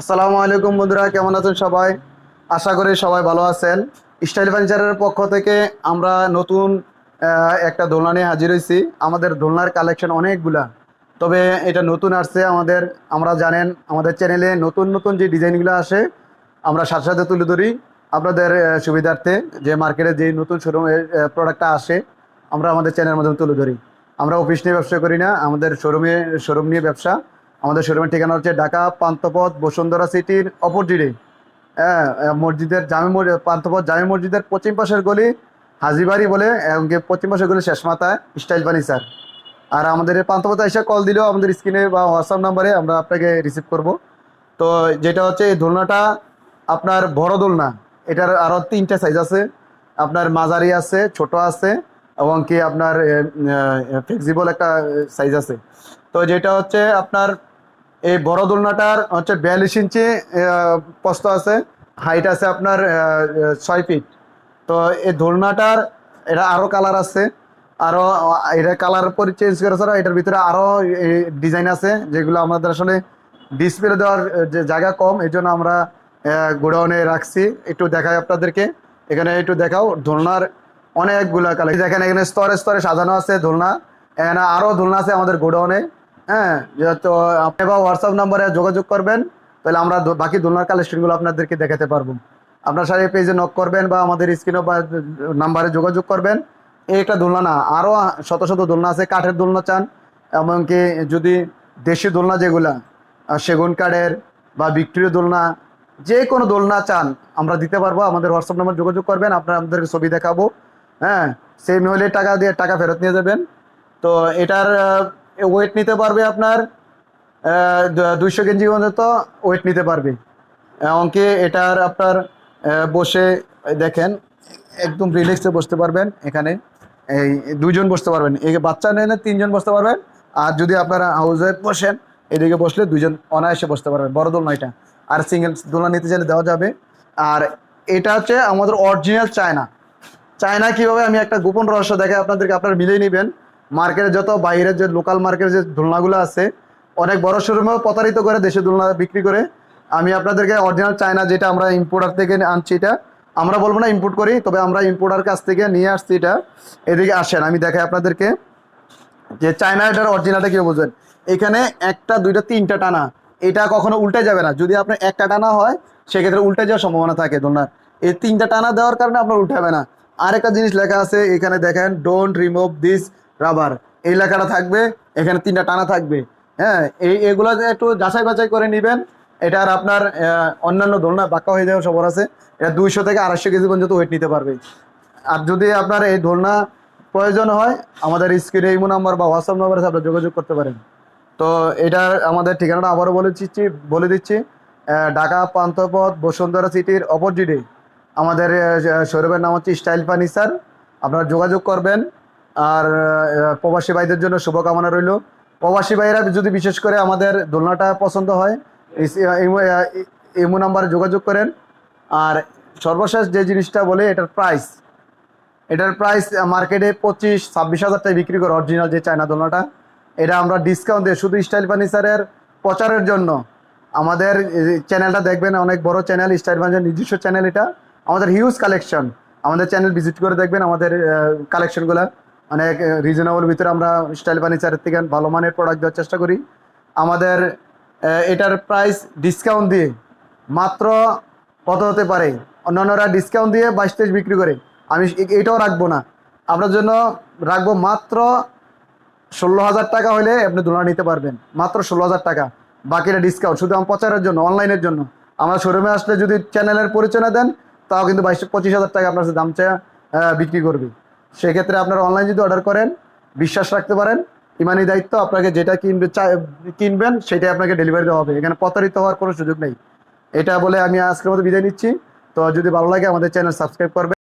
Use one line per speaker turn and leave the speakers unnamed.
আসসালামু আলাইকুম বন্ধুরা, কেমন আছেন সবাই? আশা করি সবাই ভালো আছেন। স্টাইল ফার্নিচারের পক্ষ থেকে আমরা নতুন একটা দোলনা নিয়ে হাজির হয়েছি। আমাদের দোলনার কালেকশন অনেকগুলা, তবে এটা নতুন আসছে আমাদের। আমরা জানেন, আমাদের চ্যানেলে নতুন নতুন যে ডিজাইনগুলো আসে, আমরা সাথে সাথে তুলে ধরি। আপনাদের সুবিধার্থে যে মার্কেটে যে নতুন শোরুমের প্রোডাক্টটা আসে, আমরা আমাদের চ্যানেলের মাধ্যমে তুলে ধরি। আমরা অফিস নিয়ে ব্যবসা করি না, আমাদের শোরুমে শোরুম নিয়ে ব্যবসা। আমাদের শোরুমের ঠিকানা হচ্ছে ঢাকা, পান্থপথ, বসুন্ধরা সিটির অপোজিটে হ্যাঁ মসজিদের জামে মসজিদ, পান্থপথ জামে মসজিদের পশ্চিম পাশের গলি, হাজিবাড়ি বলে, এবং পশ্চিম পাশের গলি শেষ মাথায় স্টাইল ফার্নিচার আর আমাদের এই পান্থপথ এসে কল দিলেও আমাদের স্ক্রিনে বা হোয়াটসঅ্যাপ নাম্বারে আমরা আপনাকে রিসিভ করব। তো যেটা হচ্ছে, এই দোলনাটা আপনার বড় দোলনা। এটার আরও তিনটা সাইজ আছে। আপনার মাঝারি আছে, ছোট আছে, এবং কি আপনার ফ্লেক্সিবল একটা সাইজ আছে। তো যেটা হচ্ছে, আপনার এই বড় দোলনাটার হচ্ছে বিয়াল্লিশ ইঞ্চি আহ, প্রস্থ আছে হাইট আছে আপনার ছয় ফিট তো এই দোলনাটার এটা আরও কালার আছে আরও এটা কালার পরে চেঞ্জ করে ছাড়া এটার ভিতরে আরও ডিজাইন আছে যেগুলো আমাদের আসলে ডিসপ্লে দেওয়ার যে জায়গা কম এই জন্য আমরা গোডাউনে রাখছি। একটু দেখাই আপনাদেরকে এখানে একটু দেখাও দোলনার অনেকগুলা কালার দেখেন এখানে স্তরে স্তরে সাজানো আছে দোলনা এখানে আরও দোলনা আছে আমাদের গোডাউনে। হ্যাঁ যেহেতু আপনি বা হোয়াটসঅ্যাপ নাম্বারে যোগাযোগ করবেন, তাহলে আমরা বাকি দোলনার কালেকশনগুলো আপনাদেরকে দেখাতে পারব। আপনার সাথে পেজে নক করবেন বা আমাদের স্ক্রিনে বা নাম্বারে যোগাযোগ করবেন। এই একটা দোলনা না আরও শত শত দোলনা আছে, কাঠের দোলনা চান, এমনকি যদি দেশি দোলনা যেগুলা সেগুন কাঠের বা ভিক্টোরিয়া দোলনা, যে কোনো দোলনা চান, আমরা দিতে পারব। আমাদের হোয়াটসঅ্যাপ নাম্বার যোগাযোগ করবেন আপনারা আমাদেরকে ছবি দেখাবো। হ্যাঁ সেম হলে টাকা দিয়ে টাকা ফেরত নিয়ে যাবেন। তো এটার ওয়েট নিতে পারবে আপনার দুইশো কেজি পর্যন্ত ওয়েট নিতে পারবে। এমনকি এটার আপনার বসে দেখেন, একদম রিল্যাক্সে বসতে পারবেন এখানে। এই দুজন বসতে পারবেন। এই বাচ্চা নেন তিনজন বসতে পারবেন। আর যদি আপনারা হাউসে বসেন, এদিকে বসলে দুজন অনায়াসে বসতে পারবেন। বড় দোলনা এটা। আর সিঙ্গেল দোলনা নিতে চাইলে দেওয়া যাবে। আর এটা হচ্ছে আমাদের অরিজিনাল চায়না। চায়না কীভাবে আমি একটা গোপন রহস্য দেখে আপনাদেরকে, আপনারা মিলিয়ে নেবেন। মার্কেটে যত বাইরের যে লোকাল মার্কেটের যে দোলনাগুলো আছে, অনেক বড় শোরুমেও প্রতারিত করে দেশে দোলনা বিক্রি করে। আমি আপনাদেরকে অরিজিনাল চায়না যেটা আমরা ইম্পোর্টার থেকে আনছি এটা, আমরা বলব না ইম্পোর্ট করি, তবে আমরা ইম্পোর্টার কাছ থেকে নিয়ে আসছি এটা। এদিকে আসেন, আমি দেখাই আপনাদেরকে যে চায়না এটার অরিজিনালটা কেউ বুঝবেন এখানে একটা, দুইটা, তিনটা টানা। এটা কখনো উল্টে যাবে না। যদি আপনার একটা টানা হয়, সেক্ষেত্রে উল্টে যাওয়ার সম্ভাবনা থাকে দোলনার। এই তিনটা টানা দেওয়ার কারণে আপনার উল্টে হবে না। আরেকটা জিনিস লেখা আছে, এখানে দেখেন ডোন্ট রিমুভ দিস রাবার, এই লেখাটা থাকবে, এখানে তিনটা টানা থাকবে। হ্যাঁ এই, এগুলো একটু যাচাই বাছাই করে নেবেন এটার আপনার অন্যান্য দোলনা বাঁকা হয়ে যাওয়ার সবর আছে, এটা দুইশো থেকে আড়াইশো কেজি পর্যন্ত ওয়েট নিতে পারবে। আর যদি আপনার এই দোলনা প্রয়োজন হয়, আমাদের স্ক্রিনে ইমো নাম্বার বা হোয়াটসঅ্যাপ নাম্বারে আপনারা যোগাযোগ করতে পারেন। তো এটার আমাদের ঠিকানাটা আবারও বলে দিচ্ছি বলে দিচ্ছি ঢাকা পান্থপথ, বসুন্ধরা সিটির অপোজিটে। আমাদের শোরুমের নাম হচ্ছে স্টাইল ফার্নিচার। আপনারা যোগাযোগ করবেন আর প্রবাসী ভাইদের জন্য শুভকামনা রইল। প্রবাসী ভাইয়েরা, যদি বিশেষ করে আমাদের দোলনাটা পছন্দ হয় ইমো নাম্বারে যোগাযোগ করেন। আর সর্বশেষ যে জিনিসটা বলে, এটার প্রাইস এটার প্রাইস মার্কেটে পঁচিশ, ছাব্বিশ হাজার টাকা বিক্রি করে অরিজিনাল যে চায়না দোলনাটা। এটা আমরা ডিসকাউন্ট দিয়ে শুধু স্টাইল ফার্নিচারের প্রচারের জন্য। আমাদের চ্যানেলটা দেখবেন, অনেক বড় চ্যানেল স্টাইল ফার্নিচার নিজস্ব চ্যানেল এটা। আমাদের হিউজ কালেকশন আমাদের চ্যানেল ভিজিট করে দেখবেন আমাদের কালেকশনগুলো অনেক রিজনেবল ভিতরে আমরা স্টাইল ফার্নিচারের থেকে ভালো মানের প্রোডাক্ট দেওয়ার চেষ্টা করি। আমাদের এটার প্রাইস ডিসকাউন্ট দিয়ে মাত্র কত হতে পারে? অন্যান্যরা ডিসকাউন্ট দিয়ে বাইশ তেইশ বিক্রি করে। আমি এটাও রাখব না। আপনার জন্য রাখব মাত্র ষোলো হাজার টাকা হলে আপনি দোলনা নিতে পারবেন। মাত্র ষোলো হাজার টাকা। বাকিটা ডিসকাউন্ট শুধু আমার প্রচারের জন্য অনলাইনের জন্য। আমার শোরুমে আসলে যদি চ্যানেলের পরিচয় না দেন, তাও কিন্তু বাইশ, পঁচিশ হাজার টাকা আপনার দাম চেয়ে বিক্রি করবে। সেক্ষেত্রে আপনারা অনলাইন যদি অর্ডার করেন, বিশ্বাস রাখতে পারেন, ইমানি দায়িত্ব আপনাকে যেটা কিনবে কিনবেন, সেটাই আপনাকে ডেলিভারি দেওয়া হবে। এখানে প্রতারিত হওয়ার কোনো সুযোগ নেই। এটা বলে আমি আজকের মতো বিদায় নিচ্ছি। তো যদি ভালো লাগে আমাদের চ্যানেল সাবস্ক্রাইব করবেন।